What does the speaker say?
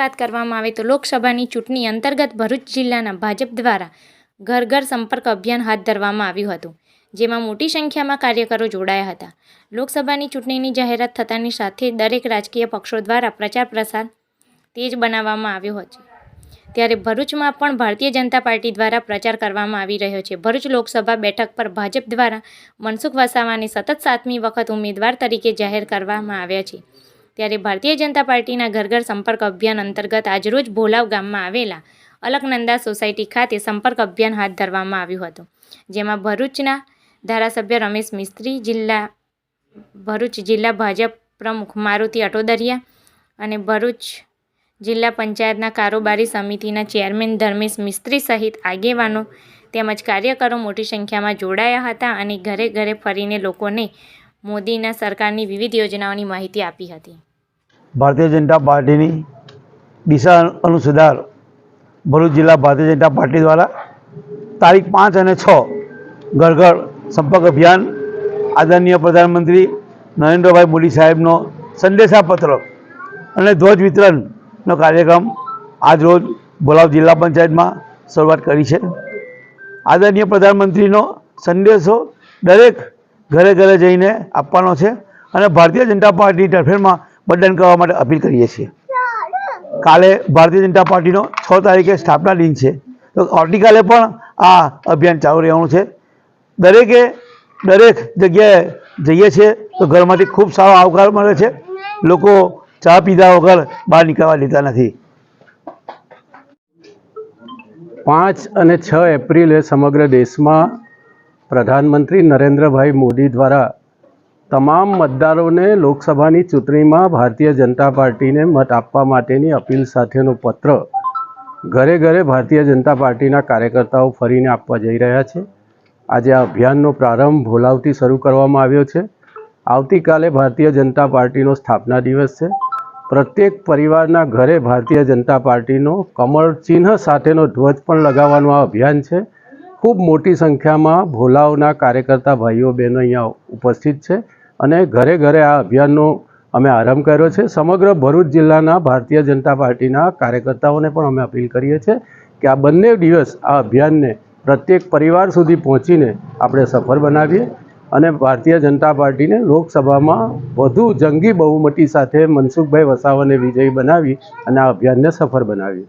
વાત કરવામાં આવે તો લોકસભાની ચૂંટણી અંતર્ગત ભરૂચ જિલ્લાના ભાજપ દ્વારા ઘર ઘર સંપર્ક અભિયાન હાથ ધરવામાં આવ્યું હતું, જેમાં મોટી સંખ્યામાં કાર્યકરો જોડાયા હતા. લોકસભાની ચૂંટણીની જાહેરાત થતાની સાથે દરેક રાજકીય પક્ષો દ્વારા પ્રચાર પ્રસાર તેજ બનાવવામાં આવ્યો હતો ત્યારે ભરૂચમાં પણ ભારતીય જનતા પાર્ટી દ્વારા પ્રચાર કરવામાં આવી રહ્યો છે. ભરૂચ લોકસભા બેઠક પર ભાજપ દ્વારા મનસુખ વસાવાને સતત સાતમી વખત ઉમેદવાર તરીકે જાહેર કરવામાં આવ્યા છે. ત્યારે ભારતીય જનતા પાર્ટીના ઘર ઘર સંપર્ક અભિયાન અંતર્ગત આજરોજ ભોલાવ ગામમાં આવેલા અલકનંદા સોસાયટી ખાતે સંપર્ક અભિયાન હાથ ધરવામાં આવ્યું હતું, જેમાં ભરૂચના ધારાસભ્ય રમેશ મિસ્ત્રી, જિલ્લા, ભરૂચ જિલ્લા ભાજપ પ્રમુખ મારુતિ અટોદરિયા અને ભરૂચ જિલ્લા પંચાયતના કારોબારી સમિતિના ચેરમેન ધર્મેશ મિસ્ત્રી સહિત આગેવાનો તેમજ કાર્યકરો મોટી સંખ્યામાં જોડાયા હતા અને ઘરે ઘરે ફરીને લોકોને મોદીના સરકારની વિવિધ યોજનાઓની માહિતી આપી હતી. ભારતીય જનતા પાર્ટીની દિશા અનુસુધાર ભરૂચ જિલ્લા ભારતીય જનતા પાર્ટી દ્વારા તારીખ પાંચ અને છ ઘર સંપર્ક અભિયાન આદરણીય પ્રધાનમંત્રી નરેન્દ્રભાઈ મોદી સાહેબનો સંદેશાપત્ર અને ધ્વજ વિતરણનો કાર્યક્રમ આજરોજ બોલાવ જિલ્લા પંચાયતમાં શરૂઆત કરી છે. આદરણીય પ્રધાનમંત્રીનો સંદેશો દરેક ઘરે ઘરે જઈને આપવાનો છે અને ભારતીય જનતા પાર્ટી તરફેણમાં મતદાન કરવા માટે અપીલ કરીએ છીએ. કાલે ભારતીય જનતા પાર્ટીનો છ તારીખે સ્થાપના દિન છે. તો આવતીકાલે પણ આ અભિયાન ચાલુ રહેવાનું છે. દરેકે દરેક જગ્યાએ જઈએ છીએ તો ઘરમાંથી ખૂબ સારો આવકાર મળે છે. લોકો ચા પીધા વગર બહાર નીકળવા દેતા નથી. પાંચ અને છ એપ્રિલે સમગ્ર દેશમાં પ્રધાનમંત્રી નરેન્દ્રભાઈ મોદી દ્વારા તમામ મતદારોને લોકસભાની ચૂંટણીમાં ભારતીય જનતા પાર્ટીને મત આપવા માટેની અપીલ સાથેનો પત્ર ઘરે ઘરે ભારતીય જનતા પાર્ટીના કાર્યકર્તાઓ ફરીને આપવા જઈ રહ્યા છે. આજે આ અભિયાનનો પ્રારંભ ભોલાવથી શરૂ કરવામાં આવ્યો છે. આવતીકાલે ભારતીય જનતા પાર્ટીનો સ્થાપના દિવસ છે. પ્રત્યેક પરિવારના ઘરે ભારતીય જનતા પાર્ટીનો કમળ ચિહ્ન સાથેનો ધ્વજ પણ લગાવવાનું આ અભિયાન છે. ખૂબ મોટી સંખ્યામાં ભોલાવના કાર્યકર્તા ભાઈઓ, બહેનો અહીંયા ઉપસ્થિત છે અને ઘરે ઘરે આ અભિયાનનો અમે આરંભ કર્યો છે. સમગ્ર ભરૂચ જિલ્લાના ભારતીય જનતા પાર્ટીના કાર્યકર્તાઓને પણ અમે અપીલ કરીએ છીએ કે આ બંને દિવસ આ અભિયાનને પ્રત્યેક પરિવાર સુધી પહોંચીને આપણે સફળ બનાવીએ અને ભારતીય જનતા પાર્ટીને લોકસભામાં વધુ જંગી બહુમતી સાથે મનસુખભાઈ વસાવાને વિજયી બનાવી અને આ અભિયાનને સફળ બનાવીએ.